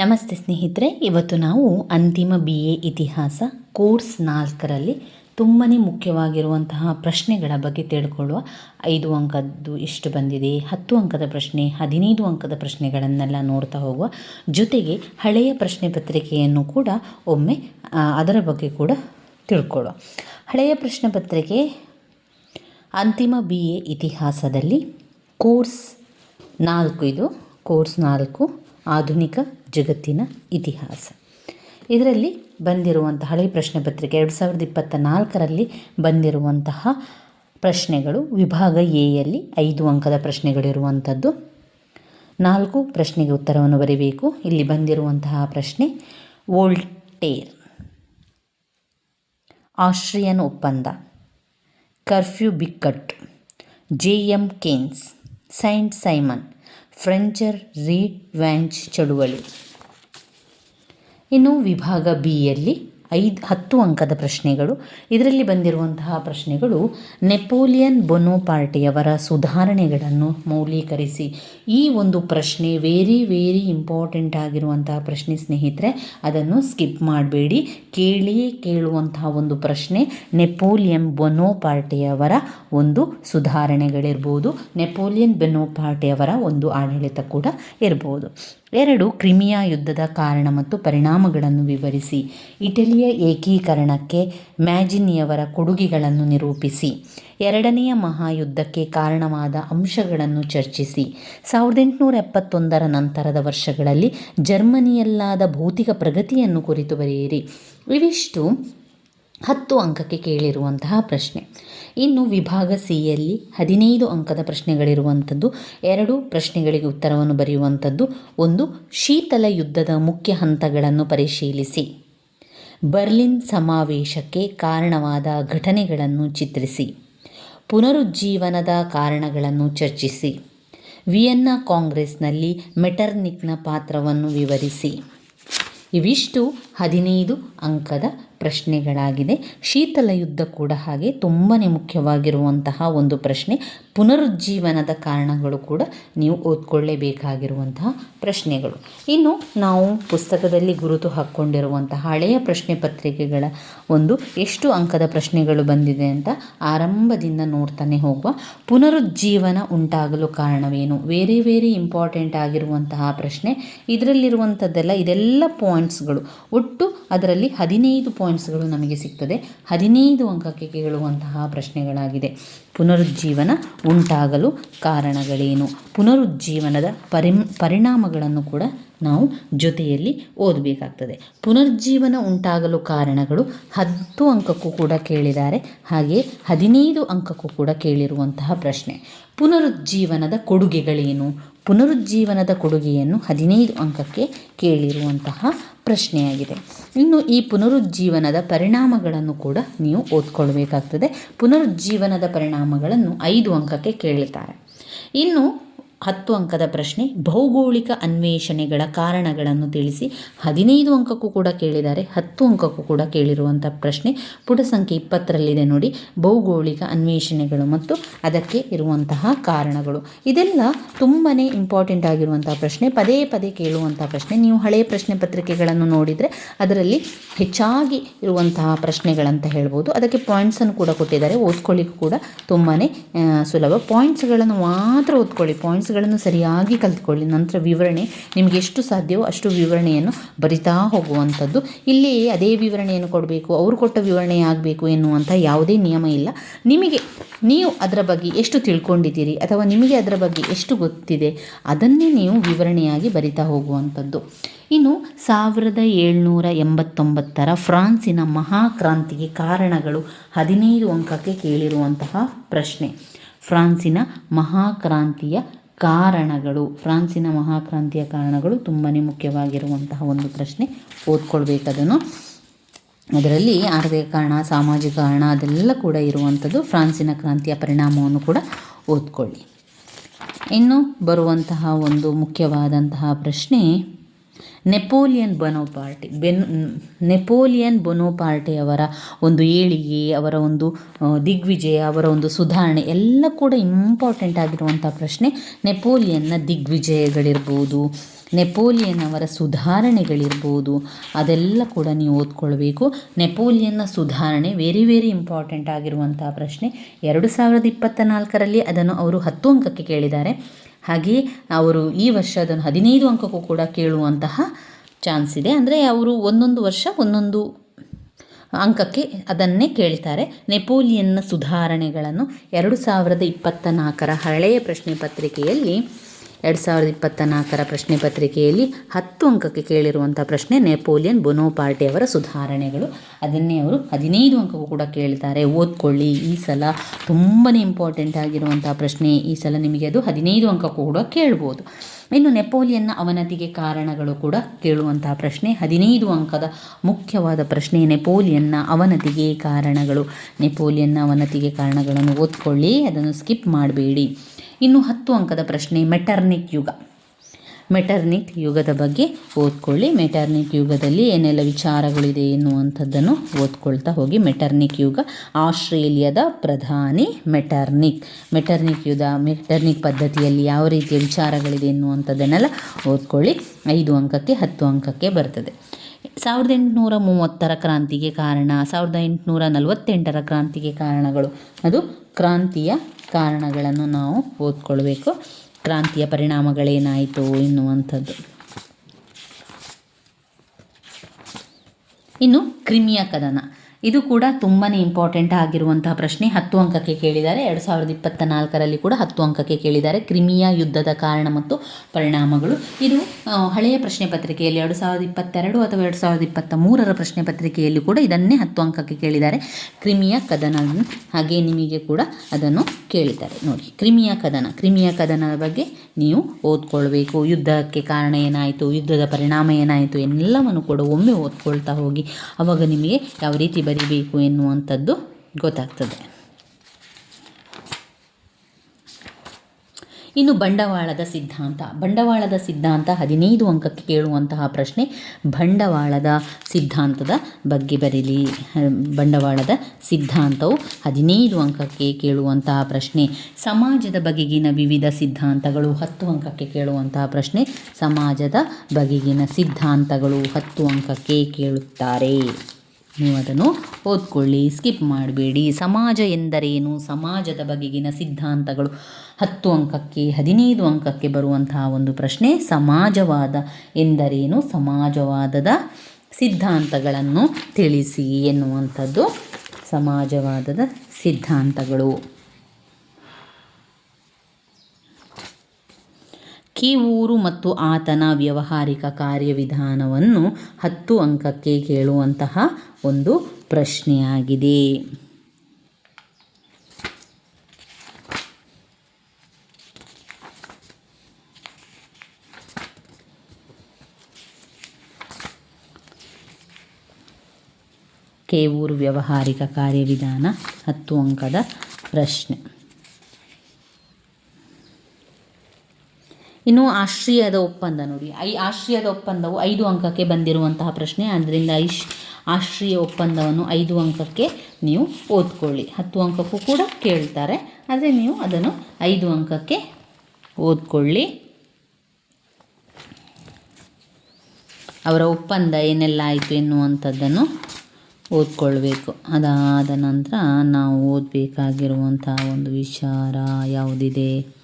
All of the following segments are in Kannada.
ನಮಸ್ತೆ ಸ್ನೇಹಿತರೆ, ಇವತ್ತು ನಾವು ಅಂತಿಮ ಬಿ ಎ ಇತಿಹಾಸ ಕೋರ್ಸ್ ನಾಲ್ಕರಲ್ಲಿ ತುಂಬಾ ಮುಖ್ಯವಾಗಿರುವಂತಹ ಪ್ರಶ್ನೆಗಳ ಬಗ್ಗೆ ತಿಳ್ಕೊಳ್ಳುವ. ಐದು ಅಂಕದ್ದು ಎಷ್ಟು ಬಂದಿದೆ, ಹತ್ತು ಅಂಕದ ಪ್ರಶ್ನೆ, ಹದಿನೈದು ಅಂಕದ ಪ್ರಶ್ನೆಗಳನ್ನೆಲ್ಲ ನೋಡ್ತಾ ಹೋಗುವ. ಜೊತೆಗೆ ಹಳೆಯ ಪ್ರಶ್ನೆ ಪತ್ರಿಕೆಯನ್ನು ಕೂಡ ಒಮ್ಮೆ ಅದರ ಬಗ್ಗೆ ಕೂಡ ತಿಳ್ಕೊಳ್ಳುವ. ಹಳೆಯ ಪ್ರಶ್ನೆ ಪತ್ರಿಕೆ, ಅಂತಿಮ ಬಿ ಎ ಇತಿಹಾಸದಲ್ಲಿ ಕೋರ್ಸ್ ನಾಲ್ಕು ಇದು, ಕೋರ್ಸ್ ನಾಲ್ಕು ಆಧುನಿಕ ಜಗತ್ತಿನ ಇತಿಹಾಸ. ಇದರಲ್ಲಿ ಬಂದಿರುವಂತಹ ಹಳೆಯ ಪ್ರಶ್ನೆ ಪತ್ರಿಕೆ ಎರಡು ಸಾವಿರದ ಇಪ್ಪತ್ತ ನಾಲ್ಕರಲ್ಲಿ ಬಂದಿರುವಂತಹ ಪ್ರಶ್ನೆಗಳು ವಿಭಾಗ ಎಯಲ್ಲಿ ಐದು ಅಂಕದ ಪ್ರಶ್ನೆಗಳಿರುವಂಥದ್ದು. ನಾಲ್ಕು ಪ್ರಶ್ನೆಗೆ ಉತ್ತರವನ್ನು ಬರೀಬೇಕು. ಇಲ್ಲಿ ಬಂದಿರುವಂತಹ ಪ್ರಶ್ನೆ, ವೋಲ್ಟೇರ್. ಆಸ್ಟ್ರಿಯನ್ ಒಪ್ಪಂದ. ಕರ್ಫ್ಯೂ ಬಿಕ್ಕಟ್ಟು. J M Keynes, saint Simon. ಫ್ರೆಂಚರ್ revanche ಚಳುವಳಿ. ಇನ್ನು ವಿಭಾಗ ಬಿಯಲ್ಲಿ ಐದು, ಹತ್ತು ಅಂಕದ ಪ್ರಶ್ನೆಗಳು. ಇದರಲ್ಲಿ ಬಂದಿರುವಂತಹ ಪ್ರಶ್ನೆಗಳು, ನೆಪೋಲಿಯನ್ ಬೊನೋಪಾರ್ಟಿಯವರ ಸುಧಾರಣೆಗಳನ್ನು ಮೌಲ್ಯೀಕರಿಸಿ. ಈ ಒಂದು ಪ್ರಶ್ನೆ ವೇರಿ ವೇರಿ ಇಂಪಾರ್ಟೆಂಟ್ ಆಗಿರುವಂತಹ ಪ್ರಶ್ನೆ ಸ್ನೇಹಿತರೆ, ಅದನ್ನು ಸ್ಕಿಪ್ ಮಾಡಬೇಡಿ. ಕೇಳಿಯೇ ಕೇಳುವಂತಹ ಒಂದು ಪ್ರಶ್ನೆ, ನೆಪೋಲಿಯನ್ ಬೊನೋಪಾರ್ಟಿಯವರ ಒಂದು ಸುಧಾರಣೆಗಳಿರ್ಬೋದು. ನೆಪೋಲಿಯನ್ ಬೆನೋಪಾರ್ಟಿಯವರ ಒಂದು ಆಡಳಿತ ಕೂಡ ಇರ್ಬೋದು. ಎರಡು ಕ್ರಿಮಿಯಾ ಯುದ್ಧದ ಕಾರಣ ಮತ್ತು ಪರಿಣಾಮಗಳನ್ನು ವಿವರಿಸಿ. ಇಟಲಿಯ ಏಕೀಕರಣಕ್ಕೆ ಮ್ಯಾಜಿನಿಯವರ ಕೊಡುಗೆಗಳನ್ನು ನಿರೂಪಿಸಿ. ಎರಡನೆಯ ಮಹಾಯುದ್ಧಕ್ಕೆ ಕಾರಣವಾದ ಅಂಶಗಳನ್ನು ಚರ್ಚಿಸಿ. ಸಾವಿರದ ಎಂಟುನೂರ ಎಪ್ಪತ್ತೊಂದರ ನಂತರದ ವರ್ಷಗಳಲ್ಲಿ ಜರ್ಮನಿಯಲ್ಲಾದ ಭೌತಿಕ ಪ್ರಗತಿಯನ್ನು ಕುರಿತು ಬರೆಯಿರಿ. ಇವಿಷ್ಟು ಹತ್ತು ಅಂಕಕ್ಕೆ ಕೇಳಿರುವಂತಹ ಪ್ರಶ್ನೆ. ಇನ್ನು ವಿಭಾಗ ಸಿಯಲ್ಲಿ ಹದಿನೈದು ಅಂಕದ ಪ್ರಶ್ನೆಗಳಿರುವಂಥದ್ದು, ಎರಡು ಪ್ರಶ್ನೆಗಳಿಗೆ ಉತ್ತರವನ್ನು ಬರೆಯುವಂಥದ್ದು, ಒಂದು ಶೀತಲ ಯುದ್ಧದ ಮುಖ್ಯ ಹಂತಗಳನ್ನು ಪರಿಶೀಲಿಸಿ. ಬರ್ಲಿನ್ ಸಮಾವೇಶಕ್ಕೆ ಕಾರಣವಾದ ಘಟನೆಗಳನ್ನು ಚಿತ್ರಿಸಿ. ಪುನರುಜ್ಜೀವನದ ಕಾರಣಗಳನ್ನು ಚರ್ಚಿಸಿ. ವಿಯೆನ್ನಾ ಕಾಂಗ್ರೆಸ್ನಲ್ಲಿ ಮೆಟರ್ನಿಕ್ನ ಪಾತ್ರವನ್ನು ವಿವರಿಸಿ. ಇವಿಷ್ಟು ಹದಿನೈದು ಅಂಕದ ಪ್ರಶ್ನೆಗಳಾಗಿದೆ. ಶೀತಲ ಯುದ್ಧ ಕೂಡ ಹಾಗೆ ತುಂಬಾ ಮುಖ್ಯವಾಗಿರುವಂತಹ ಒಂದು ಪ್ರಶ್ನೆ. ಪುನರುಜ್ಜೀವನದ ಕಾರಣಗಳು ಕೂಡ ನೀವು ಓದ್ಕೊಳ್ಳೇಬೇಕಾಗಿರುವಂತಹ ಪ್ರಶ್ನೆಗಳು. ಇನ್ನು ನಾವು ಪುಸ್ತಕದಲ್ಲಿ ಗುರುತು ಹಾಕ್ಕೊಂಡಿರುವಂತಹ ಹಳೆಯ ಪ್ರಶ್ನೆ ಪತ್ರಿಕೆಗಳ ಒಂದು ಎಷ್ಟು ಅಂಕದ ಪ್ರಶ್ನೆಗಳು ಬಂದಿದೆ ಅಂತ ಆರಂಭದಿಂದ ನೋಡ್ತಾನೆ ಹೋಗುವ. ಪುನರುಜ್ಜೀವನ ಉಂಟಾಗಲು ಕಾರಣವೇನು? ಬೇರೆ ಬೇರೆ ಇಂಪಾರ್ಟೆಂಟ್ ಆಗಿರುವಂತಹ ಪ್ರಶ್ನೆ. ಇದರಲ್ಲಿರುವಂಥದ್ದೆಲ್ಲ ಇದೆಲ್ಲ ಪಾಯಿಂಟ್ಸ್ಗಳು. ಒಟ್ಟು ಅದರಲ್ಲಿ ಹದಿನೈದು ಪಾಯಿಂಟ್ಸ್ಗಳು ನಮಗೆ ಸಿಗ್ತದೆ. ಹದಿನೈದು ಅಂಕಕ್ಕೆ ಕೇಳುವಂತಹ ಪ್ರಶ್ನೆಗಳಾಗಿದೆ. ಪುನರುಜ್ಜೀವನ ಉಂಟಾಗಲು ಕಾರಣಗಳೇನು? ಪುನರುಜ್ಜೀವನದ ಪರಿ ಪರಿಣಾಮಗಳನ್ನು ಕೂಡ ನಾವು ಜೊತೆಯಲ್ಲಿ ಓದಬೇಕಾಗ್ತದೆ. ಪುನರುಜ್ಜೀವನ ಉಂಟಾಗಲು ಕಾರಣಗಳು ಹತ್ತು ಅಂಕಕ್ಕೂ ಕೂಡ ಕೇಳಿದ್ದಾರೆ. ಹಾಗೆ ಹದಿನೈದು ಅಂಕಕ್ಕೂ ಕೂಡ ಕೇಳಿರುವಂತಹ ಪ್ರಶ್ನೆ. ಪುನರುಜ್ಜೀವನದ ಕೊಡುಗೆಗಳೇನು? ಪುನರುಜ್ಜೀವನದ ಕೊಡುಗೆಯನ್ನು ಹದಿನೈದು ಅಂಕಕ್ಕೆ ಕೇಳಿರುವಂತಹ ಪ್ರಶ್ನೆಯಾಗಿದೆ. ಇನ್ನು ಈ ಪುನರುಜ್ಜೀವನದ ಪರಿಣಾಮಗಳನ್ನು ಕೂಡ ನೀವು ಓದ್ಕೊಳ್ಬೇಕಾಗ್ತದೆ. ಪುನರುಜ್ಜೀವನದ ಪರಿಣಾಮಗಳನ್ನು ಐದು ಅಂಕಕ್ಕೆ ಕೇಳುತ್ತಾರೆ ಇನ್ನು ಹತ್ತು ಅಂಕದ ಪ್ರಶ್ನೆ, ಭೌಗೋಳಿಕ ಅನ್ವೇಷಣೆಗಳ ಕಾರಣಗಳನ್ನು ತಿಳಿಸಿ. ಹದಿನೈದು ಅಂಕಕ್ಕೂ ಕೂಡ ಕೇಳಿದ್ದಾರೆ, ಹತ್ತು ಅಂಕಕ್ಕೂ ಕೂಡ ಕೇಳಿರುವಂಥ ಪ್ರಶ್ನೆ. ಪುಟ ಸಂಖ್ಯೆ ಇಪ್ಪತ್ತರಲ್ಲಿದೆ ನೋಡಿ, ಭೌಗೋಳಿಕ ಅನ್ವೇಷಣೆಗಳು ಮತ್ತು ಅದಕ್ಕೆ ಇರುವಂತಹ ಕಾರಣಗಳು. ಇದೆಲ್ಲ ತುಂಬಾ ಇಂಪಾರ್ಟೆಂಟ್ ಆಗಿರುವಂಥ ಪ್ರಶ್ನೆ, ಪದೇ ಪದೇ ಕೇಳುವಂಥ ಪ್ರಶ್ನೆ. ನೀವು ಹಳೆಯ ಪ್ರಶ್ನೆ ಪತ್ರಿಕೆಗಳನ್ನು ನೋಡಿದರೆ ಅದರಲ್ಲಿ ಹೆಚ್ಚಾಗಿ ಇರುವಂತಹ ಪ್ರಶ್ನೆಗಳಂತ ಹೇಳ್ಬೋದು. ಅದಕ್ಕೆ ಪಾಯಿಂಟ್ಸನ್ನು ಕೂಡ ಕೊಟ್ಟಿದ್ದಾರೆ. ಓದ್ಕೊಳ್ಳಿಕ್ಕೂ ಕೂಡ ತುಂಬಾ ಸುಲಭ. ಪಾಯಿಂಟ್ಸ್ಗಳನ್ನು ಮಾತ್ರ ಓದ್ಕೊಳ್ಳಿ. ಪಾಯಿಂಟ್ಸ್ಗಳನ್ನು ಸರಿಯಾಗಿ ಕಲಿತ್ಕೊಳ್ಳಿ. ನಂತರ ವಿವರಣೆ, ನಿಮಗೆ ಎಷ್ಟು ಸಾಧ್ಯವೋ ಅಷ್ಟು ವಿವರಣೆಯನ್ನು ಬರಿತಾ ಹೋಗುವಂಥದ್ದು. ಇಲ್ಲಿ ಅದೇ ವಿವರಣೆಯನ್ನು ಕೊಡಬೇಕು, ಅವರು ಕೊಟ್ಟ ವಿವರಣೆ ಆಗಬೇಕು ಎನ್ನುವಂಥ ಯಾವುದೇ ನಿಯಮ ಇಲ್ಲ. ನಿಮಗೆ, ನೀವು ಅದರ ಬಗ್ಗೆ ಎಷ್ಟು ತಿಳ್ಕೊಂಡಿದ್ದೀರಿ ಅಥವಾ ನಿಮಗೆ ಅದರ ಬಗ್ಗೆ ಎಷ್ಟು ಗೊತ್ತಿದೆ ಅದನ್ನೇ ನೀವು ವಿವರಣೆಯಾಗಿ ಬರಿತಾ ಹೋಗುವಂಥದ್ದು. ಇನ್ನು ಸಾವಿರದ ಏಳ್ನೂರ ಎಂಬತ್ತೊಂಬತ್ತರ ಫ್ರಾನ್ಸಿನ ಮಹಾಕ್ರಾಂತಿಗೆ ಕಾರಣಗಳು ಹದಿನೈದು ಅಂಕಕ್ಕೆ ಕೇಳಿರುವಂತಹ ಪ್ರಶ್ನೆ. ಫ್ರಾನ್ಸಿನ ಮಹಾಕ್ರಾಂತಿಯ ಕಾರಣಗಳು, ಫ್ರಾನ್ಸಿನ ಮಹಾಕ್ರಾಂತಿಯ ಕಾರಣಗಳು ತುಂಬಾ ಮುಖ್ಯವಾಗಿರುವಂತಹ ಒಂದು ಪ್ರಶ್ನೆ. ಓದ್ಕೊಳ್ಬೇಕದನ್ನು. ಅದರಲ್ಲಿ ಆರ್ಥಿಕ ಕಾರಣ, ಸಾಮಾಜಿಕ ಕಾರಣ ಅದೆಲ್ಲ ಕೂಡ ಇರುವಂಥದ್ದು ಫ್ರಾನ್ಸಿನ ಕ್ರಾಂತಿಯ ಪರಿಣಾಮವನ್ನು ಕೂಡ ಓದ್ಕೊಳ್ಳಿ. ಇನ್ನು ಬರುವಂತಹ ಒಂದು ಮುಖ್ಯವಾದಂತಹ ಪ್ರಶ್ನೆ ನೆಪೋಲಿಯನ್ ಬೊನೋಪಾರ್ಟಿ, ಬೆನ್, ನೆಪೋಲಿಯನ್ ಬೊನೋಪಾರ್ಟಿಯವರ ಒಂದು ಏಳಿಗೆ, ಅವರ ಒಂದು ದಿಗ್ವಿಜಯ, ಅವರ ಒಂದು ಸುಧಾರಣೆ ಎಲ್ಲ ಕೂಡ ಇಂಪಾರ್ಟೆಂಟ್ ಆಗಿರುವಂಥ ಪ್ರಶ್ನೆ ನೆಪೋಲಿಯನ್ನ ದಿಗ್ವಿಜಯಗಳಿರ್ಬೋದು, ನೆಪೋಲಿಯನ್ ಅವರ ಸುಧಾರಣೆಗಳಿರ್ಬೋದು, ಅದೆಲ್ಲ ಕೂಡ ನೀವು ಓದ್ಕೊಳ್ಬೇಕು. ನೆಪೋಲಿಯನ್ನ ಸುಧಾರಣೆ ವೆರಿ ವೆರಿ ಇಂಪಾರ್ಟೆಂಟ್ ಆಗಿರುವಂಥ ಪ್ರಶ್ನೆ ಎರಡು ಸಾವಿರದ ಇಪ್ಪತ್ತ ನಾಲ್ಕರಲ್ಲಿ ಅದನ್ನು ಅವರು ಹತ್ತು ಅಂಕಕ್ಕೆ ಕೇಳಿದ್ದಾರೆ. ಹಾಗೆಯೇ ಅವರು ಈ ವರ್ಷ ಅದನ್ನು ಹದಿನೈದು ಅಂಕಕ್ಕೂ ಕೂಡ ಕೇಳುವಂತಹ ಚಾನ್ಸ್ ಇದೆ. ಅಂದರೆ ಅವರು ಒಂದೊಂದು ವರ್ಷ ಒಂದೊಂದು ಅಂಕಕ್ಕೆ ಅದನ್ನೇ ಕೇಳ್ತಾರೆ. ನೆಪೋಲಿಯನ್ನ ಸುಧಾರಣೆಗಳನ್ನು ಎರಡು ಸಾವಿರದ ಇಪ್ಪತ್ತ ನಾಲ್ಕರ ಹಳೆಯ ಪ್ರಶ್ನೆ ಪತ್ರಿಕೆಯಲ್ಲಿ ಎರಡು ಸಾವಿರದ ಇಪ್ಪತ್ತ ನಾಲ್ಕರ ಪ್ರಶ್ನೆ ಪತ್ರಿಕೆಯಲ್ಲಿ ಹತ್ತು ಅಂಕಕ್ಕೆ ಕೇಳಿರುವಂಥ ಪ್ರಶ್ನೆ ನೆಪೋಲಿಯನ್ ಬೊನೋಪಾರ್ಟಿ ಅವರ ಸುಧಾರಣೆಗಳು. ಅದನ್ನೇ ಅವರು ಹದಿನೈದು ಅಂಕಕ್ಕೂ ಕೂಡ ಕೇಳ್ತಾರೆ. ಓದ್ಕೊಳ್ಳಿ. ಈ ಸಲ ತುಂಬಾ ಇಂಪಾರ್ಟೆಂಟ್ ಆಗಿರುವಂಥ ಪ್ರಶ್ನೆ. ಈ ಸಲ ನಿಮಗೆ ಅದು ಹದಿನೈದು ಅಂಕಕ್ಕೂ ಕೂಡ ಕೇಳ್ಬೋದು. ಇನ್ನು ನೆಪೋಲಿಯನ್ನ ಅವನತಿಗೆ ಕಾರಣಗಳು ಕೂಡ ಕೇಳುವಂತಹ ಪ್ರಶ್ನೆ. ಹದಿನೈದು ಅಂಕದ ಮುಖ್ಯವಾದ ಪ್ರಶ್ನೆ ನೆಪೋಲಿಯನ್ನ ಅವನತಿಗೆ ಕಾರಣಗಳು. ನೆಪೋಲಿಯನ್ನ ಅವನತಿಗೆ ಕಾರಣಗಳನ್ನು ಓದ್ಕೊಳ್ಳಿ. ಅದನ್ನು ಸ್ಕಿಪ್ ಮಾಡಬೇಡಿ. ಇನ್ನು ಹತ್ತು ಅಂಕದ ಪ್ರಶ್ನೆ, ಮೆಟರ್ನಿಕ್ ಯುಗ. ಮೆಟರ್ನಿಕ್ ಯುಗದ ಬಗ್ಗೆ ಓದ್ಕೊಳ್ಳಿ. ಮೆಟರ್ನಿಕ್ ಯುಗದಲ್ಲಿ ಏನೆಲ್ಲ ವಿಚಾರಗಳಿದೆ ಎನ್ನುವಂಥದ್ದನ್ನು ಓದ್ಕೊಳ್ತಾ ಹೋಗಿ. ಮೆಟರ್ನಿಕ್ ಯುಗ, ಆಸ್ಟ್ರೇಲಿಯಾದ ಪ್ರಧಾನಿ ಮೆಟರ್ನಿಕ್. ಮೆಟರ್ನಿಕ್ ಯುಗ, ಮೆಟರ್ನಿಕ್ ಪದ್ಧತಿಯಲ್ಲಿ ಯಾವ ರೀತಿಯ ವಿಚಾರಗಳಿದೆ ಎನ್ನುವಂಥದ್ದನ್ನೆಲ್ಲ ಓದ್ಕೊಳ್ಳಿ. ಐದು ಅಂಕಕ್ಕೆ ಹತ್ತು ಅಂಕಕ್ಕೆ ಬರ್ತದೆ. ಸಾವಿರದ ಎಂಟುನೂರ ಮೂವತ್ತರ ಕ್ರಾಂತಿಗೆ ಕಾರಣ, ಸಾವಿರದ ಎಂಟುನೂರ ನಲವತ್ತೆಂಟರ ಕ್ರಾಂತಿಗೆ ಕಾರಣಗಳು. ಅದು ಕ್ರಾಂತಿಯ ಕಾರಣಗಳನ್ನು ನಾವು ಓದ್ಕೊಳ್ಬೇಕು. ಕ್ರಾಂತಿಯ ಪರಿಣಾಮಗಳೇನಾಯಿತು ಎನ್ನುವಂಥದ್ದು. ಇನ್ನು ಕ್ರಿಮಿಯ ಕದನ. ಇದು ಕೂಡ ತುಂಬಾ ಇಂಪಾರ್ಟೆಂಟ್ ಆಗಿರುವಂತಹ ಪ್ರಶ್ನೆ. ಹತ್ತು ಅಂಕಕ್ಕೆ ಕೇಳಿದ್ದಾರೆ. ಎರಡು ಸಾವಿರದ ಇಪ್ಪತ್ತ ನಾಲ್ಕರಲ್ಲಿ ಕೂಡ ಹತ್ತು ಅಂಕಕ್ಕೆ ಕೇಳಿದ್ದಾರೆ. ಕ್ರಿಮಿಯ ಯುದ್ಧದ ಕಾರಣ ಮತ್ತು ಪರಿಣಾಮಗಳು. ಇದು ಹಳೆಯ ಪ್ರಶ್ನೆ ಪತ್ರಿಕೆಯಲ್ಲಿ ಎರಡು ಸಾವಿರದ ಇಪ್ಪತ್ತೆರಡು ಅಥವಾ ಎರಡು ಸಾವಿರದ ಇಪ್ಪತ್ತ ಮೂರರ ಪ್ರಶ್ನೆ ಪತ್ರಿಕೆಯಲ್ಲಿ ಕೂಡ ಇದನ್ನೇ ಹತ್ತು ಅಂಕಕ್ಕೆ ಕೇಳಿದ್ದಾರೆ. ಕ್ರಿಮಿಯ ಕದನ ಹಾಗೆ ನಿಮಗೆ ಕೂಡ ಅದನ್ನು ಕೇಳಿದ್ದಾರೆ. ನೋಡಿ, ಕ್ರಿಮಿಯ ಕದನ. ಕ್ರಿಮಿಯ ಕದನದ ಬಗ್ಗೆ ನೀವು ಓದ್ಕೊಳ್ಬೇಕು. ಯುದ್ಧಕ್ಕೆ ಕಾರಣ ಏನಾಯಿತು? ಯುದ್ಧದ ಪರಿಣಾಮ ಏನಾಯಿತು? ಎಲ್ಲವನ್ನು ಕೂಡ ಒಮ್ಮೆ ಓದ್ಕೊಳ್ತಾ ಹೋಗಿ. ಅವಾಗ ನಿಮಗೆ ಯಾವ ರೀತಿ ಬರಿಬೇಕು ಎನ್ನುವಂಥದ್ದು ಗೊತ್ತಾಗ್ತದೆ. ಇನ್ನು ಬಂಡವಾಳದ ಸಿದ್ಧಾಂತ. ಬಂಡವಾಳದ ಸಿದ್ಧಾಂತ ಹದಿನೈದು ಅಂಕಕ್ಕೆ ಕೇಳುವಂತಹ ಪ್ರಶ್ನೆ ಬಂಡವಾಳದ ಸಿದ್ಧಾಂತದ ಬಗ್ಗೆ ಬರೀಲಿ. ಬಂಡವಾಳದ ಸಿದ್ಧಾಂತವು ಹದಿನೈದು ಅಂಕಕ್ಕೆ ಕೇಳುವಂತಹ ಪ್ರಶ್ನೆ. ಸಮಾಜದ ಬಗೆಗಿನ ವಿವಿಧ ಸಿದ್ಧಾಂತಗಳು ಹತ್ತು ಅಂಕಕ್ಕೆ ಕೇಳುವಂತಹ ಪ್ರಶ್ನೆ. ಸಮಾಜದ ಬಗೆಗಿನ ಸಿದ್ಧಾಂತಗಳು ಹತ್ತು ಅಂಕಕ್ಕೆ ಕೇಳುತ್ತಾರೆ. ನೀವು ಅದನ್ನು ಓದ್ಕೊಳ್ಳಿ. ಸ್ಕಿಪ್ ಮಾಡಬೇಡಿ. ಸಮಾಜ ಎಂದರೇನು? ಸಮಾಜದ ಬಗೆಗಿನ ಸಿದ್ಧಾಂತಗಳು. ಹತ್ತು ಅಂಕಕ್ಕೆ, ಹದಿನೈದು ಅಂಕಕ್ಕೆ ಬರುವಂತಹ ಒಂದು ಪ್ರಶ್ನೆ, ಸಮಾಜವಾದ ಎಂದರೇನು? ಸಮಾಜವಾದದ ಸಿದ್ಧಾಂತಗಳನ್ನು ತಿಳಿಸಿ ಎನ್ನುವಂಥದ್ದು ಸಮಾಜವಾದದ ಸಿದ್ಧಾಂತಗಳು. ಕೀವೂರು ಮತ್ತು ಆತನ ವ್ಯಾವಹಾರಿಕ ಕಾರ್ಯವಿಧಾನವನ್ನು ಹತ್ತು ಅಂಕಕ್ಕೆ ಕೇಳುವಂತಹ ಒಂದು ಪ್ರಶ್ನೆಯಾಗಿದೆ. ಕೇವೂರು ವ್ಯವಹಾರಿಕ ಕಾರ್ಯವಿಧಾನ ಹತ್ತು ಅಂಕದ ಪ್ರಶ್ನೆ. ಇನ್ನು ಆಶ್ರಯದ ಒಪ್ಪಂದ ನೋಡಿ. ಐ ಆಶ್ರಯದ ಒಪ್ಪಂದವು ಐದು ಅಂಕಕ್ಕೆ ಬಂದಿರುವಂತಹ ಪ್ರಶ್ನೆ. ಆದ್ದರಿಂದ ಐಶ್ ಆಶ್ರಯ ಒಪ್ಪಂದವನ್ನು ಐದು ಅಂಕಕ್ಕೆ ನೀವು ಓದ್ಕೊಳ್ಳಿ. ಹತ್ತು ಅಂಕಕ್ಕೂ ಕೂಡ ಕೇಳ್ತಾರೆ. ಆದರೆ ನೀವು ಅದನ್ನು ಐದು ಅಂಕಕ್ಕೆ ಓದ್ಕೊಳ್ಳಿ. ಅವರ ಒಪ್ಪಂದ ಏನೆಲ್ಲ ಆಯಿತು ಎನ್ನುವಂಥದ್ದನ್ನು ಓದ್ಕೊಳ್ಬೇಕು. ಅದಾದ ನಂತರ ನಾವು ಓದಬೇಕಾಗಿರುವಂಥ ಒಂದು ವಿಚಾರ ಯಾವುದಿದೆ?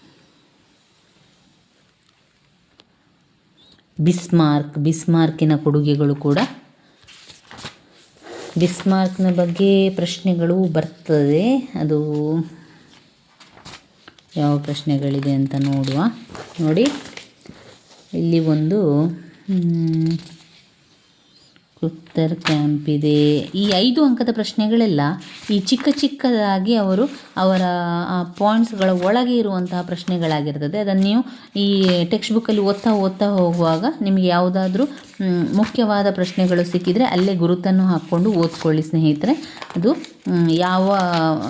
ಬಿಸ್ಮಾರ್ಕ್, ಬಿಸ್ಮಾರ್ಕಿನ ಕೊಡುಗೆಗಳು ಕೂಡ. ಬಿಸ್ಮಾರ್ಕ್ನ ಬಗ್ಗೆ ಪ್ರಶ್ನೆಗಳು ಬರ್ತದೆ. ಅದು ಯಾವ ಪ್ರಶ್ನೆಗಳಿದೆ ಅಂತ ನೋಡುವ. ನೋಡಿ, ಇಲ್ಲಿ ಒಂದು ಕ್ಯಾಂಪ್ ಇದೆ. ಈ ಐದು ಅಂಕದ ಪ್ರಶ್ನೆಗಳೆಲ್ಲ ಈ ಚಿಕ್ಕ ಚಿಕ್ಕದಾಗಿ ಅವರು ಅವರ ಪಾಯಿಂಟ್ಸ್ಗಳ ಒಳಗೆ ಇರುವಂತಹ ಪ್ರಶ್ನೆಗಳಾಗಿರ್ತದೆ. ಅದನ್ನು ನೀವು ಈ ಟೆಕ್ಸ್ಟ್ ಬುಕ್ಕಲ್ಲಿ ಓದ್ತಾ ಓದ್ತಾ ಹೋಗುವಾಗ ನಿಮಗೆ ಯಾವುದಾದ್ರೂ ಮುಖ್ಯವಾದ ಪ್ರಶ್ನೆಗಳು ಸಿಕ್ಕಿದರೆ ಅಲ್ಲೇ ಗುರುತನ್ನು ಹಾಕ್ಕೊಂಡು ಓದ್ಕೊಳ್ಳಿ ಸ್ನೇಹಿತರೆ. ಅದು ಯಾವ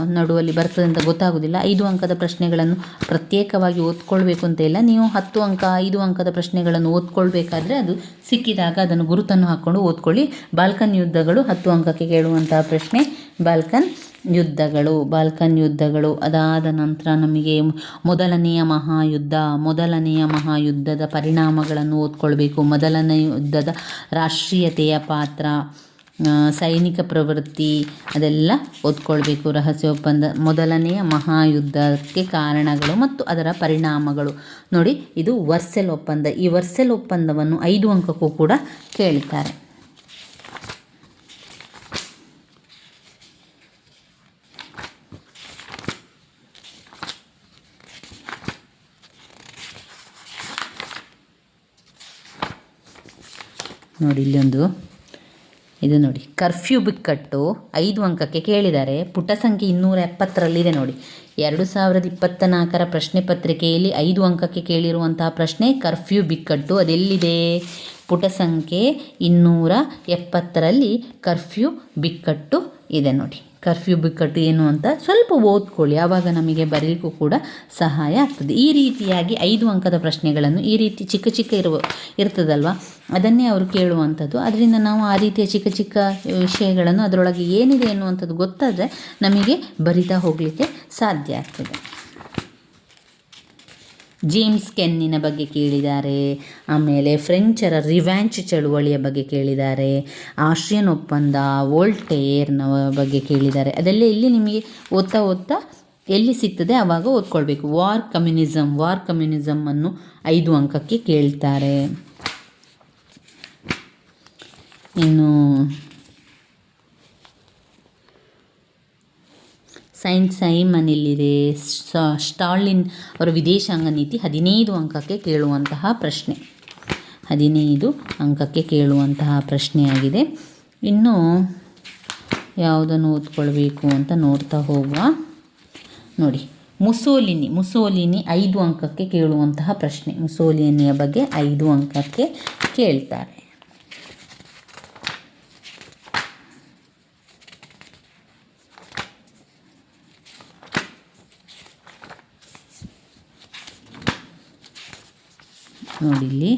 ನಡುವಲ್ಲಿ ಬರ್ತದೆ ಅಂತ ಗೊತ್ತಾಗೋದಿಲ್ಲ. ಐದು ಅಂಕದ ಪ್ರಶ್ನೆಗಳನ್ನು ಪ್ರತ್ಯೇಕವಾಗಿ ಓದ್ಕೊಳ್ಬೇಕು ಅಂತ ಇಲ್ಲ. ನೀವು ಹತ್ತು ಅಂಕ, ಐದು ಅಂಕದ ಪ್ರಶ್ನೆಗಳನ್ನು ಓದ್ಕೊಳ್ಬೇಕಾದ್ರೆ ಅದು ಸಿಕ್ಕಿದಾಗ ಅದನ್ನು ಗುರುತನ್ನು ಹಾಕ್ಕೊಂಡು ಓದ್ಕೊಳ್ಳಿ. ಬಾಲ್ಕನ್ ಯುದ್ಧಗಳು ಹತ್ತು ಅಂಕಕ್ಕೆ ಕೇಳುವಂತಹ ಪ್ರಶ್ನೆ. ಬಾಲ್ಕನ್ ಯುದ್ಧಗಳು. ಬಾಲ್ಕನ್ ಯುದ್ಧಗಳು ಅದಾದ ನಂತರ ನಮಗೆ ಮೊದಲನೆಯ ಮಹಾಯುದ್ಧ, ಮೊದಲನೆಯ ಮಹಾಯುದ್ಧದ ಪರಿಣಾಮಗಳನ್ನು ಓದ್ಕೊಳ್ಬೇಕು. ಮೊದಲನೆಯ ಯುದ್ಧದ ರಾಷ್ಟ್ರೀಯತೆಯ ಪಾತ್ರ ಸೈನಿಕ ಪ್ರವೃತ್ತಿ ಅದೆಲ್ಲ ಓದ್ಕೊಳ್ಬೇಕು. ರಹಸ್ಯ ಒಪ್ಪಂದ, ಮೊದಲನೆಯ ಮಹಾಯುದ್ಧಕ್ಕೆ ಕಾರಣಗಳು ಮತ್ತು ಅದರ ಪರಿಣಾಮಗಳು. ನೋಡಿ, ಇದು ವರ್ಸೆಲ್ ಒಪ್ಪಂದ. ಈ ವರ್ಸೆಲ್ ಒಪ್ಪಂದವನ್ನು ಐದು ಅಂಕಕ್ಕೂ ಕೂಡ ಕೇಳ್ತಾರೆ. ನೋಡಿ ಇಲ್ಲೊಂದು. ಇದು ನೋಡಿ, ಕರ್ಫ್ಯೂ ಬಿಕ್ಕಟ್ಟು ಐದು ಅಂಕಕ್ಕೆ ಕೇಳಿದ್ದಾರೆ. ಪುಟ ಸಂಖ್ಯೆ ಇನ್ನೂರ ಎಪ್ಪತ್ತರಲ್ಲಿದೆ ನೋಡಿ. ಎರಡು ಸಾವಿರದ ಇಪ್ಪತ್ತ ನಾಲ್ಕರ ಪ್ರಶ್ನೆ ಪತ್ರಿಕೆಯಲ್ಲಿ ಐದು ಅಂಕಕ್ಕೆ ಕೇಳಿರುವಂತಹ ಪ್ರಶ್ನೆ, ಕರ್ಫ್ಯೂ ಬಿಕ್ಕಟ್ಟು ಅದೆಲ್ಲಿದೆ? ಪುಟ ಸಂಖ್ಯೆ ಇನ್ನೂರ ಎಪ್ಪತ್ತರಲ್ಲಿ ಕರ್ಫ್ಯೂ ಬಿಕ್ಕಟ್ಟು ಇದೆ ನೋಡಿ. ಕರ್ಫ್ಯೂ ಬಿಕ್ಕಟ್ಟು ಏನು ಅಂತ ಸ್ವಲ್ಪ ಓದ್ಕೊಳ್ಳಿ. ಆವಾಗ ನಮಗೆ ಬರೀಲಿಕ್ಕೂ ಕೂಡ ಸಹಾಯ ಆಗ್ತದೆ. ಈ ರೀತಿಯಾಗಿ ಐದು ಅಂಕದ ಪ್ರಶ್ನೆಗಳನ್ನು ಈ ರೀತಿ ಚಿಕ್ಕ ಚಿಕ್ಕ ಇರುವ, ಇರ್ತದಲ್ವ? ಅದನ್ನೇ ಅವರು ಕೇಳುವಂಥದ್ದು. ಅದರಿಂದ ನಾವು ಆ ರೀತಿಯ ಚಿಕ್ಕ ಚಿಕ್ಕ ವಿಷಯಗಳನ್ನು ಅದರೊಳಗೆ ಏನಿದೆ ಎನ್ನುವಂಥದ್ದು ಗೊತ್ತಾದರೆ ನಮಗೆ ಬರಿತಾ ಹೋಗಲಿಕ್ಕೆ ಸಾಧ್ಯ ಆಗ್ತದೆ. ಜೇಮ್ಸ್ ಕೆನ್ನಿನ ಬಗ್ಗೆ ಕೇಳಿದ್ದಾರೆ, ಆಮೇಲೆ ಫ್ರೆಂಚರ ರಿವ್ಯಾಂಚ್ ಚಳುವಳಿಯ ಬಗ್ಗೆ ಕೇಳಿದ್ದಾರೆ ಆಶ್ರಿಯನ್ ಒಪ್ಪಂದ ವೋಲ್ಟೇರ್ನ ಬಗ್ಗೆ ಕೇಳಿದ್ದಾರೆ. ಅದೆಲ್ಲ ಇಲ್ಲಿ ನಿಮಗೆ ಓದ್ತಾ ಓದ್ತಾ ಎಲ್ಲಿ ಸಿಗ್ತದೆ ಆವಾಗ ಓದ್ಕೊಳ್ಬೇಕು. ವಾರ್ ಕಮ್ಯುನಿಸಮ್ ವಾರ್ ಕಮ್ಯುನಿಸಮನ್ನು ಐದು ಅಂಕಕ್ಕೆ ಕೇಳ್ತಾರೆ. ಇನ್ನು ಸೈಂಟ್ ಸೈಮನ್ ಇಲ್ಲಿದೆ. ಸ- ಸ್ಟಾಲಿನ್ ಅವರ ವಿದೇಶಾಂಗ ನೀತಿ ಹದಿನೈದು ಅಂಕಕ್ಕೆ ಕೇಳುವಂತಹ ಪ್ರಶ್ನೆ. ಹದಿನೈದು ಅಂಕಕ್ಕೆ ಕೇಳುವಂತಹ ಪ್ರಶ್ನೆಯಾಗಿದೆ. ಇನ್ನು ಯಾವುದನ್ನು ಓದ್ಕೊಳ್ಬೇಕು ಅಂತ ನೋಡ್ತಾ ಹೋಗುವ. ನೋಡಿ, ಮುಸೋಲಿನಿ ಮುಸೋಲಿನಿ ಐದು ಅಂಕಕ್ಕೆ ಕೇಳುವಂತಹ ಪ್ರಶ್ನೆ. ಮುಸೋಲಿನಿಯ ಬಗ್ಗೆ ಐದು ಅಂಕಕ್ಕೆ ಕೇಳ್ತಾರೆ. ನೋಡಿ ಇಲ್ಲಿ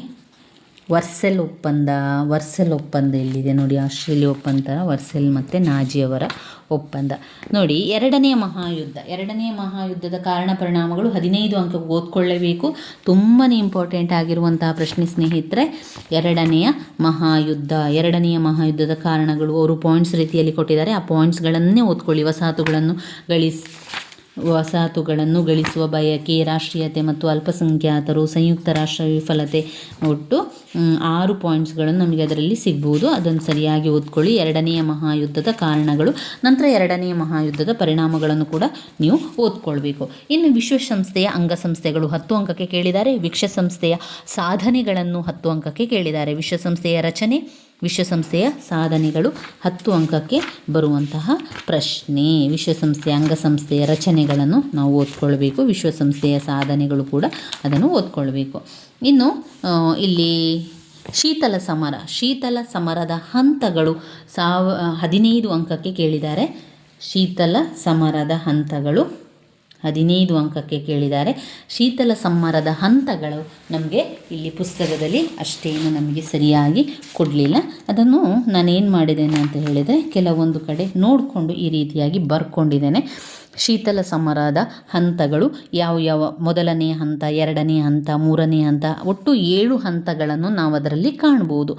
ವರ್ಸೆಲ್ ಒಪ್ಪಂದ ವರ್ಸೆಲ್ ಒಪ್ಪಂದ ಇಲ್ಲಿದೆ ನೋಡಿ, ಆಸ್ಟ್ರೇಲಿಯಾ ಒಪ್ಪಂದ ವರ್ಸೆಲ್ ಮತ್ತು ನಾಜಿಯವರ ಒಪ್ಪಂದ. ನೋಡಿ, ಎರಡನೆಯ ಮಹಾಯುದ್ಧ ಎರಡನೇ ಮಹಾಯುದ್ಧದ ಕಾರಣ ಪರಿಣಾಮಗಳು ಹದಿನೈದು ಅಂಕ ಓದ್ಕೊಳ್ಳೇಬೇಕು. ತುಂಬಾ ಇಂಪಾರ್ಟೆಂಟ್ ಆಗಿರುವಂತಹ ಪ್ರಶ್ನೆ ಸ್ನೇಹಿತರೆ, ಎರಡನೆಯ ಮಹಾಯುದ್ಧ, ಎರಡನೆಯ ಮಹಾಯುದ್ಧದ ಕಾರಣಗಳು ಅವರು ಪಾಯಿಂಟ್ಸ್ ರೀತಿಯಲ್ಲಿ ಕೊಟ್ಟಿದ್ದಾರೆ. ಆ ಪಾಯಿಂಟ್ಸ್ಗಳನ್ನೇ ಓದ್ಕೊಳ್ಳಿ, ವಸಾಹತುಗಳನ್ನು ಗಳಿಸ್ ವಸಾಹತುಗಳನ್ನು ಗಳಿಸುವ ಬಯಕೆ, ರಾಷ್ಟ್ರೀಯತೆ ಮತ್ತು ಅಲ್ಪಸಂಖ್ಯಾತರು ಸಂಯುಕ್ತ ರಾಷ್ಟ್ರ ವಿಫಲತೆ ಒಟ್ಟು ಆರು ಪಾಯಿಂಟ್ಸ್ಗಳನ್ನು ನಮಗೆ ಅದರಲ್ಲಿ ಸಿಗ್ಬೋದು. ಅದನ್ನು ಸರಿಯಾಗಿ ಓದ್ಕೊಳ್ಳಿ. ಎರಡನೆಯ ಮಹಾಯುದ್ಧದ ಕಾರಣಗಳು, ನಂತರ ಎರಡನೆಯ ಮಹಾಯುದ್ಧದ ಪರಿಣಾಮಗಳನ್ನು ಕೂಡ ನೀವು ಓದ್ಕೊಳ್ಬೇಕು. ಇನ್ನು ವಿಶ್ವಸಂಸ್ಥೆಯ ಅಂಗಸಂಸ್ಥೆಗಳು ಹತ್ತು ಅಂಕಕ್ಕೆ ಕೇಳಿದ್ದಾರೆ. ವಿಶ್ವಸಂಸ್ಥೆಯ ಸಾಧನೆಗಳನ್ನು ಹತ್ತು ಅಂಕಕ್ಕೆ ಕೇಳಿದ್ದಾರೆ. ವಿಶ್ವಸಂಸ್ಥೆಯ ರಚನೆ ವಿಶ್ವಸಂಸ್ಥೆಯ ಸಾಧನೆಗಳು ಹತ್ತು ಅಂಕಕ್ಕೆ ಬರುವಂತಹ ಪ್ರಶ್ನೆ. ವಿಶ್ವಸಂಸ್ಥೆಯ ಅಂಗಸಂಸ್ಥೆಯ ರಚನೆಗಳನ್ನು ನಾವು ಓದ್ಕೊಳ್ಬೇಕು. ವಿಶ್ವಸಂಸ್ಥೆಯ ಸಾಧನೆಗಳು ಕೂಡ ಅದನ್ನು ಓದ್ಕೊಳ್ಬೇಕು. ಇನ್ನು ಇಲ್ಲಿ ಶೀತಲ ಸಮರ. ಶೀತಲ ಸಮರದ ಹಂತಗಳು ಸಾವ, ಹದಿನೈದು ಅಂಕಕ್ಕೆ ಕೇಳಿದ್ದಾರೆ. ಶೀತಲ ಸಮರದ ಹಂತಗಳು ಹದಿನೈದು ಅಂಕಕ್ಕೆ ಕೇಳಿದ್ದಾರೆ. ಶೀತಲ ಸಮರದ ಹಂತಗಳು ನಮಗೆ ಇಲ್ಲಿ ಪುಸ್ತಕದಲ್ಲಿ ಅಷ್ಟೇನು ನಮಗೆ ಸರಿಯಾಗಿ ಕೊಡಲಿಲ್ಲ. ಅದನ್ನು ನಾನೇನು ಮಾಡಿದ್ದೇನೆ ಅಂತ ಹೇಳಿದರೆ, ಕೆಲವೊಂದು ಕಡೆ ನೋಡಿಕೊಂಡು ಈ ರೀತಿಯಾಗಿ ಬರ್ಕೊಂಡಿದ್ದೇನೆ. ಶೀತಲ ಸಮರದ ಹಂತಗಳು ಯಾವ ಯಾವ, ಮೊದಲನೇ ಹಂತ, ಎರಡನೇ ಹಂತ, ಮೂರನೇ ಹಂತ, ಒಟ್ಟು ಏಳು ಹಂತಗಳನ್ನು ನಾವು ಅದರಲ್ಲಿ ಕಾಣ್ಬೋದು.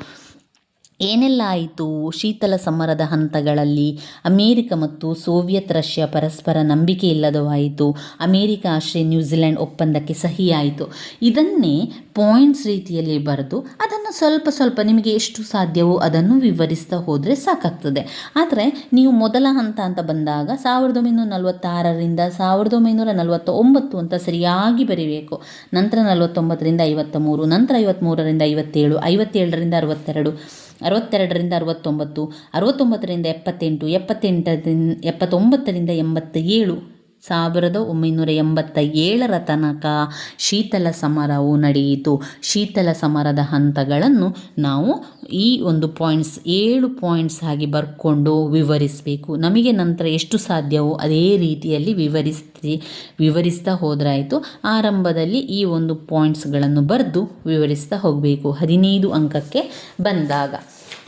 ಏನೆಲ್ಲ ಆಯಿತು ಶೀತಲ ಸಮರದ ಹಂತಗಳಲ್ಲಿ? ಅಮೇರಿಕ ಮತ್ತು ಸೋವಿಯತ್ ರಷ್ಯಾ ಪರಸ್ಪರ ನಂಬಿಕೆ ಇಲ್ಲದವಾಯಿತು. ಅಮೇರಿಕ ಆಶ್ರಯ ನ್ಯೂಜಿಲೆಂಡ್ ಒಪ್ಪಂದಕ್ಕೆ ಸಹಿಯಾಯಿತು. ಇದನ್ನೇ ಪಾಯಿಂಟ್ಸ್ ರೀತಿಯಲ್ಲಿ ಬರೆದು ಅದನ್ನು ಸ್ವಲ್ಪ ಸ್ವಲ್ಪ ನಿಮಗೆ ಎಷ್ಟು ಸಾಧ್ಯವೋ ಅದನ್ನು ವಿವರಿಸ್ತಾ ಹೋದರೆ ಸಾಕಾಗ್ತದೆ. ಆದರೆ ನೀವು ಮೊದಲ ಹಂತ ಅಂತ ಬಂದಾಗ ಸಾವಿರದ ಒಂಬೈನೂರ ನಲವತ್ತಾರರಿಂದ ಸಾವಿರದ ಒಂಬೈನೂರ ನಲವತ್ತ ಒಂಬತ್ತು ಅಂತ ಸರಿಯಾಗಿ ಬರೀಬೇಕು. ನಂತರ ನಲವತ್ತೊಂಬತ್ತರಿಂದ ಐವತ್ತ ಮೂರು ನಂತರ ಐವತ್ತ್ಮೂರರಿಂದ ಐವತ್ತೇಳು, ಐವತ್ತೇಳರಿಂದ ಅರವತ್ತೆರಡು. ಅರವತ್ತೆರಡರಿಂದ ಅರವತ್ತೊಂಬತ್ತು ಅರವತ್ತೊಂಬತ್ತರಿಂದ ಎಪ್ಪತ್ತೆಂಟು ಎಪ್ಪತ್ತೆಂಟರಿಂದ ಎಪ್ಪತ್ತೊಂಬತ್ತರಿಂದ ಎಂಬತ್ತ ಏಳು ಸಾವಿರದ ಒಂಬೈನೂರ ಎಂಬತ್ತ ಏಳರ ತನಕ ಶೀತಲ ಸಮರವು ನಡೆಯಿತು. ಶೀತಲ ಸಮರದ ಹಂತಗಳನ್ನು ನಾವು ಈ ಒಂದು ಪಾಯಿಂಟ್ಸ್ ಏಳು ಪಾಯಿಂಟ್ಸ್ ಆಗಿ ಬರ್ಕೊಂಡು ವಿವರಿಸಬೇಕು. ನಮಗೆ ನಂತರ ಎಷ್ಟು ಸಾಧ್ಯವೋ ಅದೇ ರೀತಿಯಲ್ಲಿ ವಿವರಿಸ್ತಿ, ವಿವರಿಸ್ತಾ ಹೋದ್ರಾಯಿತು. ಆರಂಭದಲ್ಲಿ ಈ ಒಂದು ಪಾಯಿಂಟ್ಸ್ಗಳನ್ನು ಬರೆದು ವಿವರಿಸ್ತಾ ಹೋಗಬೇಕು. ಹದಿನೈದು ಅಂಕಕ್ಕೆ ಬಂದಾಗ.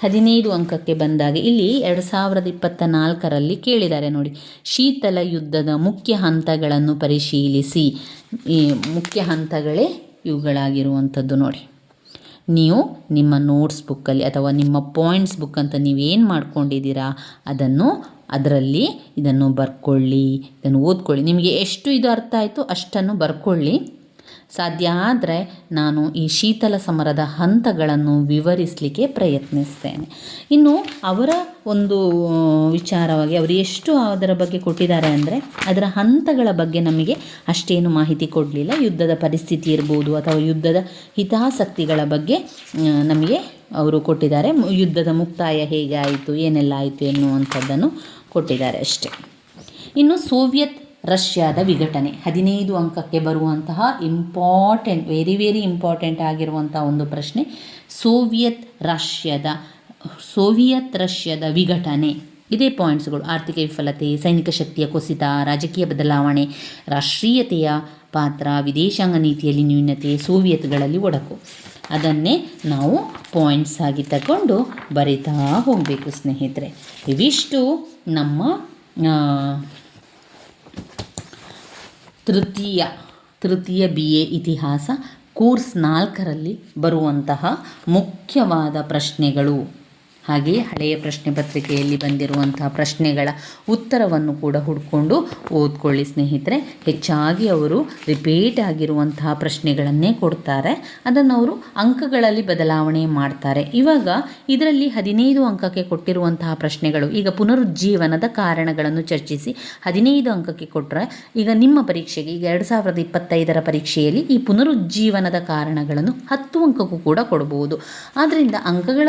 ಹದಿನೈದು ಅಂಕಕ್ಕೆ ಬಂದಾಗ ಇಲ್ಲಿ ಎರಡು ಸಾವಿರದ ಇಪ್ಪತ್ತ ನಾಲ್ಕರಲ್ಲಿ ಕೇಳಿದ್ದಾರೆ ನೋಡಿ. ಶೀತಲ ಯುದ್ಧದ ಮುಖ್ಯ ಹಂತಗಳನ್ನು ಪರಿಶೀಲಿಸಿ. ಈ ಮುಖ್ಯ ಹಂತಗಳೇ ಇವುಗಳಾಗಿರುವಂಥದ್ದು ನೋಡಿ. ನೀವು ನಿಮ್ಮ ನೋಟ್ಸ್ ಬುಕ್ಕಲ್ಲಿ ಅಥವಾ ನಿಮ್ಮ ಪಾಯಿಂಟ್ಸ್ ಬುಕ್ ಅಂತ ನೀವೇನು ಮಾಡ್ಕೊಂಡಿದ್ದೀರಾ, ಅದನ್ನು ಅದರಲ್ಲಿ ಇದನ್ನು ಬರ್ಕೊಳ್ಳಿ, ಇದನ್ನು ಓದ್ಕೊಳ್ಳಿ. ನಿಮಗೆ ಎಷ್ಟು ಇದು ಅರ್ಥ ಆಯಿತು ಅಷ್ಟನ್ನು ಬರ್ಕೊಳ್ಳಿ. ಸಾಧ್ಯ ಆದರೆ ನಾನು ಈ ಶೀತಲ ಸಮರದ ಹಂತಗಳನ್ನು ವಿವರಿಸಲಿಕ್ಕೆ ಪ್ರಯತ್ನಿಸ್ತೇನೆ. ಇನ್ನು ಅವರ ಒಂದು ವಿಚಾರವಾಗಿ ಅವರು ಎಷ್ಟು ಅದರ ಬಗ್ಗೆ ಕೊಟ್ಟಿದ್ದಾರೆ ಅಂದರೆ ಅದರ ಹಂತಗಳ ಬಗ್ಗೆ ನಮಗೆ ಅಷ್ಟೇನು ಮಾಹಿತಿ ಕೊಡಲಿಲ್ಲ. ಯುದ್ಧದ ಪರಿಸ್ಥಿತಿ ಇರ್ಬೋದು ಅಥವಾ ಯುದ್ಧದ ಹಿತಾಸಕ್ತಿಗಳ ಬಗ್ಗೆ ನಮಗೆ ಅವರು ಕೊಟ್ಟಿದ್ದಾರೆ. ಯುದ್ಧದ ಮುಕ್ತಾಯ ಹೇಗೆ ಆಯಿತು ಏನೆಲ್ಲ ಆಯಿತು ಎನ್ನುವಂಥದ್ದನ್ನು ಕೊಟ್ಟಿದ್ದಾರೆ ಅಷ್ಟೇ. ಇನ್ನು ಸೋವಿಯತ್ ರಷ್ಯಾದ ವಿಘಟನೆ. ಹದಿನೈದು ಅಂಕಕ್ಕೆ ಬರುವಂತಹ ಇಂಪಾರ್ಟೆಂಟ್ ವೆರಿ ವೆರಿ ಇಂಪಾರ್ಟೆಂಟ್ ಆಗಿರುವಂಥ ಒಂದು ಪ್ರಶ್ನೆ, ಸೋವಿಯತ್ ರಷ್ಯಾದ ಸೋವಿಯತ್ ರಷ್ಯಾದ ವಿಘಟನೆ. ಇದೇ ಪಾಯಿಂಟ್ಸ್ಗಳು ಆರ್ಥಿಕ ವಿಫಲತೆ, ಸೈನಿಕ ಶಕ್ತಿಯ ಕುಸಿತ, ರಾಜಕೀಯ ಬದಲಾವಣೆ, ರಾಷ್ಟ್ರೀಯತೆಯ ಪಾತ್ರ, ವಿದೇಶಾಂಗ ನೀತಿಯಲ್ಲಿ ನ್ಯೂನತೆ, ಸೋವಿಯತ್ಗಳಲ್ಲಿ ಒಡಕು. ಅದನ್ನೇ ನಾವು ಪಾಯಿಂಟ್ಸ್ ಆಗಿ ತಗೊಂಡು ಬರಿತಾ ಹೋಗಬೇಕು ಸ್ನೇಹಿತರೆ. ಇವಿಷ್ಟು ನಮ್ಮ ತೃತೀಯ ತೃತೀಯ ಬಿ ಎ ಇತಿಹಾಸ ಕೋರ್ಸ್ ನಾಲ್ಕರಲ್ಲಿ ಬರುವಂತಹ ಮುಖ್ಯವಾದ ಪ್ರಶ್ನೆಗಳು. ಹಾಗೆಯೇ ಹಳೆಯ ಪ್ರಶ್ನೆ ಪತ್ರಿಕೆಯಲ್ಲಿ ಬಂದಿರುವಂತಹ ಪ್ರಶ್ನೆಗಳ ಉತ್ತರವನ್ನು ಕೂಡ ಹುಡ್ಕೊಂಡು ಓದ್ಕೊಳ್ಳಿ ಸ್ನೇಹಿತರೆ. ಹೆಚ್ಚಾಗಿ ಅವರು ರಿಪೀಟ್ ಆಗಿರುವಂತಹ ಪ್ರಶ್ನೆಗಳನ್ನೇ ಕೊಡ್ತಾರೆ. ಅದನ್ನು ಅವರು ಅಂಕಗಳಲ್ಲಿ ಬದಲಾವಣೆ ಮಾಡ್ತಾರೆ. ಇವಾಗ ಇದರಲ್ಲಿ ಹದಿನೈದು ಅಂಕಕ್ಕೆ ಕೊಟ್ಟಿರುವಂತಹ ಪ್ರಶ್ನೆಗಳು ಈಗ ಪುನರುಜ್ಜೀವನದ ಕಾರಣಗಳನ್ನು ಚರ್ಚಿಸಿ ಹದಿನೈದು ಅಂಕಕ್ಕೆ ಕೊಟ್ಟರೆ ಈಗ ನಿಮ್ಮ ಪರೀಕ್ಷೆಗೆ ಈಗ ಎರಡು ಸಾವಿರದ ಇಪ್ಪತ್ತೈದರ ಪರೀಕ್ಷೆಯಲ್ಲಿ ಈ ಪುನರುಜ್ಜೀವನದ ಕಾರಣಗಳನ್ನು ಹತ್ತು ಅಂಕಕ್ಕೂ ಕೂಡ ಕೊಡಬಹುದು ಆದ್ದರಿಂದ ಅಂಕಗಳ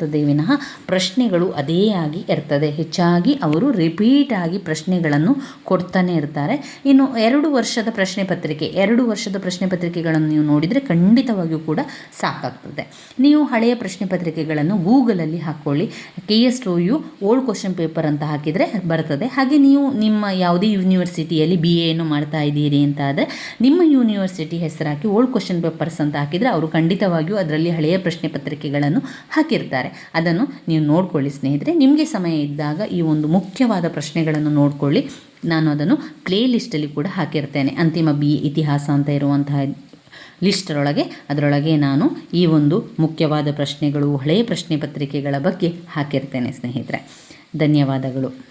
ಬದಲಾವಣೆಗಳಾಗ್ತದೆ ವಿನಃ ಪ್ರಶ್ನೆಗಳು ಅದೇ ಆಗಿ ಇರ್ತದೆ. ಹೆಚ್ಚಾಗಿ ಅವರು ರಿಪೀಟ್ ಆಗಿ ಪ್ರಶ್ನೆಗಳನ್ನು ಕೊಡ್ತಾನೆ ಇರ್ತಾರೆ. ಇನ್ನು ಎರಡು ವರ್ಷದ ಪ್ರಶ್ನೆ ಪತ್ರಿಕೆ, ಎರಡು ವರ್ಷದ ಪ್ರಶ್ನೆ ಪತ್ರಿಕೆಗಳನ್ನು ನೀವು ನೋಡಿದರೆ ಖಂಡಿತವಾಗಿಯೂ ಕೂಡ ಸಾಕಾಗ್ತದೆ. ನೀವು ಹಳೆಯ ಪ್ರಶ್ನೆ ಪತ್ರಿಕೆಗಳನ್ನು ಗೂಗಲಲ್ಲಿ ಹಾಕ್ಕೊಳ್ಳಿ K S U old question paper ಅಂತ ಹಾಕಿದರೆ ಬರ್ತದೆ. ಹಾಗೆ ನೀವು ನಿಮ್ಮ ಯಾವುದೇ ಯೂನಿವರ್ಸಿಟಿಯಲ್ಲಿ ಬಿ ಎನ್ನು ಮಾಡ್ತಾ ಇದ್ದೀರಿ ಅಂತ ಆದರೆ ನಿಮ್ಮ ಯೂನಿವರ್ಸಿಟಿ ಹೆಸರು ಹಾಕಿ ಓಲ್ಡ್ ಕ್ವಶನ್ ಪೇಪರ್ಸ್ ಅಂತ ಹಾಕಿದರೆ ಅವರು ಖಂಡಿತವಾಗಿಯೂ ಅದರಲ್ಲಿ ಹಳೆಯ ಪ್ರಶ್ನೆ ಪತ್ರಿಕೆಗಳನ್ನು ಹಾಕಿರ್ತಾರೆ. ಅದನ್ನು ನೀವು ನೋಡ್ಕೊಳ್ಳಿ ಸ್ನೇಹಿತರೆ. ನಿಮಗೆ ಸಮಯ ಇದ್ದಾಗ ಈ ಒಂದು ಮುಖ್ಯವಾದ ಪ್ರಶ್ನೆಗಳನ್ನು ನೋಡ್ಕೊಳ್ಳಿ. ನಾನು ಅದನ್ನು ಪ್ಲೇ ಲಿಸ್ಟಲ್ಲಿ ಕೂಡ ಹಾಕಿರ್ತೇನೆ. ಅಂತಿಮ ಬಿ ಇತಿಹಾಸ ಅಂತ ಇರುವಂತಹ ಲಿಸ್ಟರೊಳಗೆ ಅದರೊಳಗೆ ನಾನು ಈ ಒಂದು ಮುಖ್ಯವಾದ ಪ್ರಶ್ನೆಗಳು ಹಳೆಯ ಪ್ರಶ್ನೆ ಪತ್ರಿಕೆಗಳ ಬಗ್ಗೆ ಹಾಕಿರ್ತೇನೆ ಸ್ನೇಹಿತರೆ. ಧನ್ಯವಾದಗಳು.